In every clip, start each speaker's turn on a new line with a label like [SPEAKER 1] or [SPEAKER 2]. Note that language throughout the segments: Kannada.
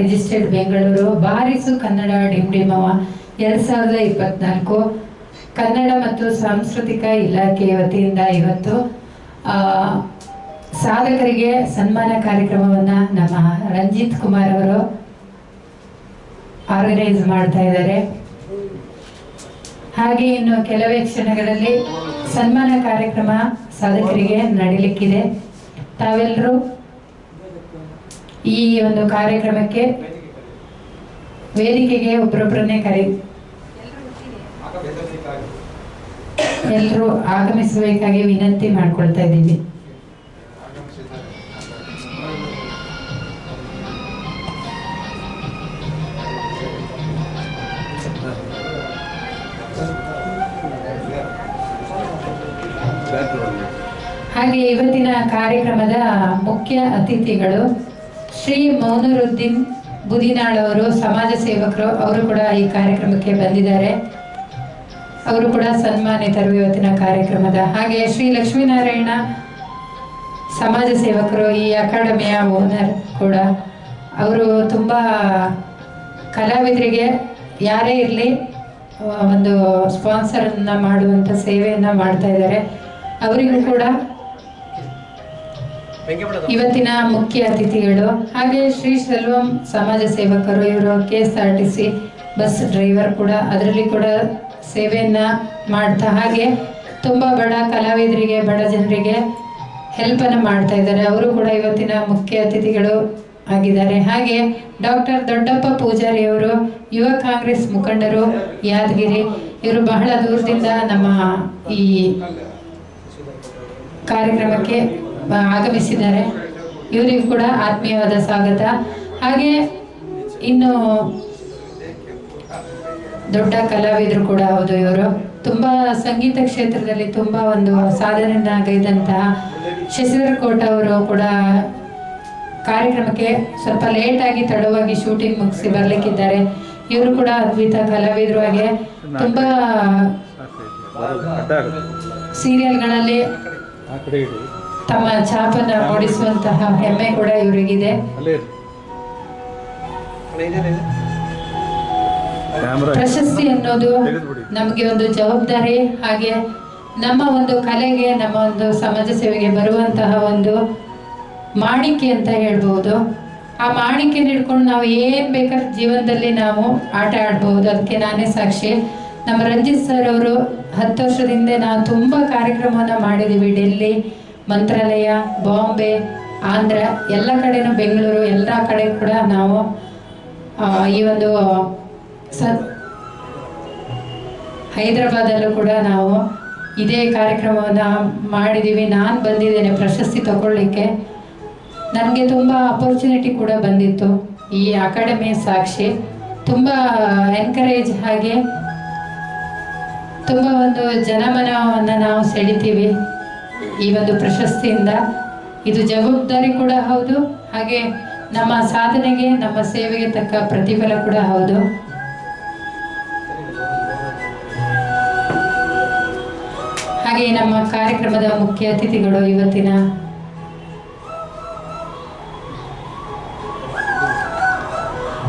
[SPEAKER 1] ರಿಜಿಸ್ಟರ್ಡ್ ಬೆಂಗಳೂರು ಬಾರಿಸು ಕನ್ನಡ ಡಿಂಡಿಮವ ಎರಡ್ ಸಾವಿರದ ಇಪ್ಪತ್ನಾಲ್ಕು. ಕನ್ನಡ ಮತ್ತು ಸಾಂಸ್ಕೃತಿಕ ಇಲಾಖೆ ವತಿಯಿಂದ ಇವತ್ತು ಸಾಧಕರಿಗೆ ಸನ್ಮಾನ ಕಾರ್ಯಕ್ರಮವನ್ನ ನಮ್ಮ ರಂಜಿತ್ ಕುಮಾರ್ ಅವರು ಆರ್ಗನೈಸ್ ಮಾಡ್ತಾ ಇದ್ದಾರೆ. ಹಾಗೆ ಇನ್ನು ಕೆಲವೇ ಕ್ಷಣಗಳಲ್ಲಿ ಸನ್ಮಾನ ಕಾರ್ಯಕ್ರಮ ಸಾಧಕರಿಗೆ ನಡೀಲಿಕ್ಕಿದೆ. ತಾವೆಲ್ಲರೂ ಈ ಒಂದು ಕಾರ್ಯಕ್ರಮಕ್ಕೆ ವೇದಿಕೆಗೆ ಒಬ್ಬರೊಬ್ಬರನ್ನೇ ಕರೆ ಎಲ್ಲರೂ ಆಗಮಿಸಬೇಕಾಗಿ ವಿನಂತಿ ಮಾಡ್ಕೊಳ್ತಾ ಇದ್ದೀವಿ. ಹಾಗೆ ಇವತ್ತಿನ ಕಾರ್ಯಕ್ರಮದ ಮುಖ್ಯ ಅತಿಥಿಗಳು ಶ್ರೀ ಮೌನರುದ್ದೀನ್ ಬುದಿನಾಳ್ ಅವರು ಸಮಾಜ ಸೇವಕರು, ಅವರು ಕೂಡ ಈ ಕಾರ್ಯಕ್ರಮಕ್ಕೆ ಬಂದಿದ್ದಾರೆ. ಅವರು ಕೂಡ ಸನ್ಮಾನಿತರು ಇವತ್ತಿನ ಕಾರ್ಯಕ್ರಮದ. ಹಾಗೆ ಶ್ರೀ ಲಕ್ಷ್ಮೀನಾರಾಯಣ ಸಮಾಜ ಸೇವಕರು, ಈ ಅಕಾಡೆಮಿಯ ಓನರ್ ಕೂಡ. ಅವರು ತುಂಬ ಕಲಾವಿದರಿಗೆ ಯಾರೇ ಇರಲಿ ಒಂದು ಸ್ಪಾನ್ಸರನ್ನು ಮಾಡುವಂಥ ಸೇವೆಯನ್ನು ಮಾಡ್ತಾ ಇದ್ದಾರೆ. ಅವರಿಗೂ ಕೂಡ ಇವತ್ತಿನ ಮುಖ್ಯ ಅತಿಥಿಗಳು ಹಾಗೆ ಶ್ರೀ ಸೆಲ್ವಂ ಸಮಾಜ ಸೇವಕರು, ಇವರು K S R T C bus driver ಕೂಡ. ಅದರಲ್ಲಿ ಕೂಡ ಸೇವೆಯನ್ನ ಮಾಡ್ತಾ ಹಾಗೆ ತುಂಬ ಬಡ ಕಲಾವಿದರಿಗೆ, ಬಡ ಜನರಿಗೆ ಹೆಲ್ಪನ್ನು ಮಾಡ್ತಾ ಇದ್ದಾರೆ. ಅವರು ಕೂಡ ಇವತ್ತಿನ ಮುಖ್ಯ ಅತಿಥಿಗಳು ಆಗಿದ್ದಾರೆ. ಹಾಗೆ ಡಾಕ್ಟರ್ ದೊಡ್ಡಪ್ಪ ಪೂಜಾರಿ ಅವರು, ಯುವ ಕಾಂಗ್ರೆಸ್ ಮುಖಂಡರು ಯಾದಗಿರಿ, ಇವರು ಬಹಳ ದೂರದಿಂದ ನಮ್ಮ ಈ ಕಾರ್ಯಕ್ರಮಕ್ಕೆ ಆಗಮಿಸಿದ್ದಾರೆ. ಇವರಿಗೂ ಕೂಡ ಆತ್ಮೀಯವಾದ ಸ್ವಾಗತ. ಹಾಗೆ ಇನ್ನು ದೊಡ್ಡ ಕಲಾವಿದರು ಕೂಡ ಹೌದು ಇವರು. ತುಂಬಾ ಸಂಗೀತ ಕ್ಷೇತ್ರದಲ್ಲಿ ತುಂಬಾ ಒಂದು ಸಾಧನೆಯನ್ನಾಗೈದಂತಹ ಶಶಿಧರ್ ಕೋಟ ಅವರು ಕೂಡ ಕಾರ್ಯಕ್ರಮಕ್ಕೆ ಸ್ವಲ್ಪ ಲೇಟ್ ಆಗಿ ತಡವಾಗಿ ಶೂಟಿಂಗ್ ಮುಗಿಸಿ ಬರ್ಲಿಕ್ಕಿದ್ದಾರೆ. ಇವರು ಕೂಡ ಅದ್ವಿತ ಕಲಾವಿದರು ಹಾಗೆ ತುಂಬಾ ಸೀರಿಯಲ್ಗಳಲ್ಲಿ ತಮ್ಮ ಛಾಪನ್ನ ಮೂಡಿಸುವಂತಹ ಹೆಮ್ಮೆ ಕೂಡ ಇವರಿಗಿದೆ ಪ್ರಶಸ್ತಿ ಅನ್ನೋದು. ನಮಗೆ ಒಂದು ಜವಾಬ್ದಾರಿ, ಹಾಗೆ ನಮ್ಮ ಒಂದು ಕಲೆಗೆ, ನಮ್ಮ ಒಂದು ಸಮಾಜ ಸೇವೆಗೆ ಬರುವಂತಹ ಒಂದು ಮಾಣಿಕೆ ಅಂತ ಹೇಳ್ಬೋದು ಆ ಮಾಣಿಕೆ ಹಿಡ್ಕೊಂಡು ನಾವು ಏನ್ ಬೇಕಾದ್ರೆ ಜೀವನದಲ್ಲಿ ನಾವು ಆಟ ಆಡ್ಬೋದು. ಅದಕ್ಕೆ ನಾನೇ ಸಾಕ್ಷಿ. ನಮ್ಮ ರಂಜಿತ್ ಸರ್ ಅವರು ಹತ್ತು ವರ್ಷದಿಂದ ನಾವು ತುಂಬಾ ಕಾರ್ಯಕ್ರಮವನ್ನ ಮಾಡಿದೀವಿ. ಡೆಲ್ಲಿ, ಮಂತ್ರಾಲಯ, ಬಾಂಬೆ, ಆಂಧ್ರ, ಎಲ್ಲ ಕಡೆನೂ ಬೆಂಗಳೂರು, ಎಲ್ಲ ಕಡೆ ಕೂಡ ನಾವು ಈ ಒಂದು ಸ, ಹೈದರಾಬಾದಲ್ಲೂ ಕೂಡ ನಾವು ಇದೇ ಕಾರ್ಯಕ್ರಮವನ್ನು ಮಾಡಿದ್ದೀವಿ ನಾನು ಬಂದಿದ್ದೇನೆ ಪ್ರಶಸ್ತಿ ತಗೊಳ್ಳಿಕ್ಕೆ. ನನಗೆ ತುಂಬ ಅಪರ್ಚುನಿಟಿ ಕೂಡ ಬಂದಿತ್ತು. ಈ ಅಕಾಡೆಮಿ ಸಾಕ್ಷಿ ತುಂಬ ಎನ್ಕರೇಜ್ ಹಾಗೆ ತುಂಬ ಒಂದು ಜನಮನವನ್ನು ನಾವು ಸೆಳಿತೀವಿ ಈ ಒಂದು ಪ್ರಶಸ್ತಿಯಿಂದ. ಇದು ಜವಾಬ್ದಾರಿ ಕೂಡ ಹೌದು, ಹಾಗೆ ನಮ್ಮ ಸಾಧನೆಗೆ, ನಮ್ಮ ಸೇವೆಗೆ ತಕ್ಕ ಪ್ರತಿಫಲ ಕೂಡ ಹೌದು. ಹಾಗೆ ನಮ್ಮ ಕಾರ್ಯಕ್ರಮದ ಮುಖ್ಯ ಅತಿಥಿಗಳು ಇವತ್ತಿನ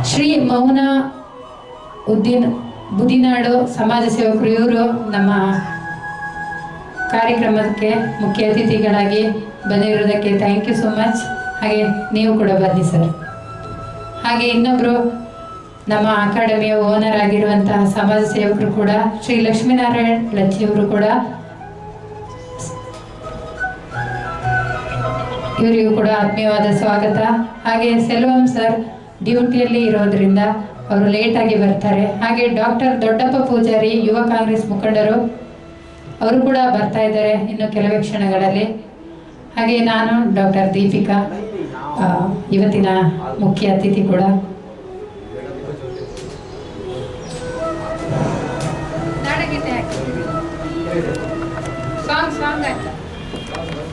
[SPEAKER 1] ಶ್ರೀ ಮೌನ ಉದ್ದೀನ್ ಬುದಿನಾಡು ಸಮಾಜ ಸೇವಕರು, ಇವರು ನಮ್ಮ ಕಾರ್ಯಕ್ರಮಕ್ಕೆ ಮುಖ್ಯ ಅತಿಥಿಗಳಾಗಿ ಬಂದಿರೋದಕ್ಕೆ ಥ್ಯಾಂಕ್ ಯು ಸೋ ಮಚ್ ಹಾಗೆ ನೀವು ಕೂಡ ಬನ್ನಿ ಸರ್ ಹಾಗೆ ಇನ್ನೊಬ್ರು ನಮ್ಮ ಅಕಾಡೆಮಿಯ ಓನರ್ ಆಗಿರುವಂತಹ ಸಮಾಜ ಸೇವಕರು ಕೂಡ, ಶ್ರೀ ಲಕ್ಷ್ಮೀನಾರಾಯಣ್ ಲಚ್ಚಿ ಅವರು ಕೂಡ, ಇವರಿಗೂ ಕೂಡ ಆತ್ಮೀಯವಾದ ಸ್ವಾಗತ. ಹಾಗೆ ಸೆಲ್ವಂ ಸರ್ ಡ್ಯೂಟಿಯಲ್ಲಿ ಇರೋದ್ರಿಂದ ಅವರು ಲೇಟಾಗಿ ಬರ್ತಾರೆ. ಹಾಗೆ ಡಾಕ್ಟರ್ ದೊಡ್ಡಪ್ಪ ಪೂಜಾರಿ, ಯುವ ಕಾಂಗ್ರೆಸ್ ಮುಖಂಡರು, ಅವರು ಕೂಡ ಬರ್ತಾ ಇದ್ದಾರೆ ಇನ್ನು ಕೆಲವೇ ಕ್ಷಣಗಳಲ್ಲಿ. ಹಾಗೆ ನಾನು ಡಾಕ್ಟರ್ ದೀಪಿಕಾ ಇವತ್ತಿನ ಮುಖ್ಯ ಅತಿಥಿ ಕೂಡ.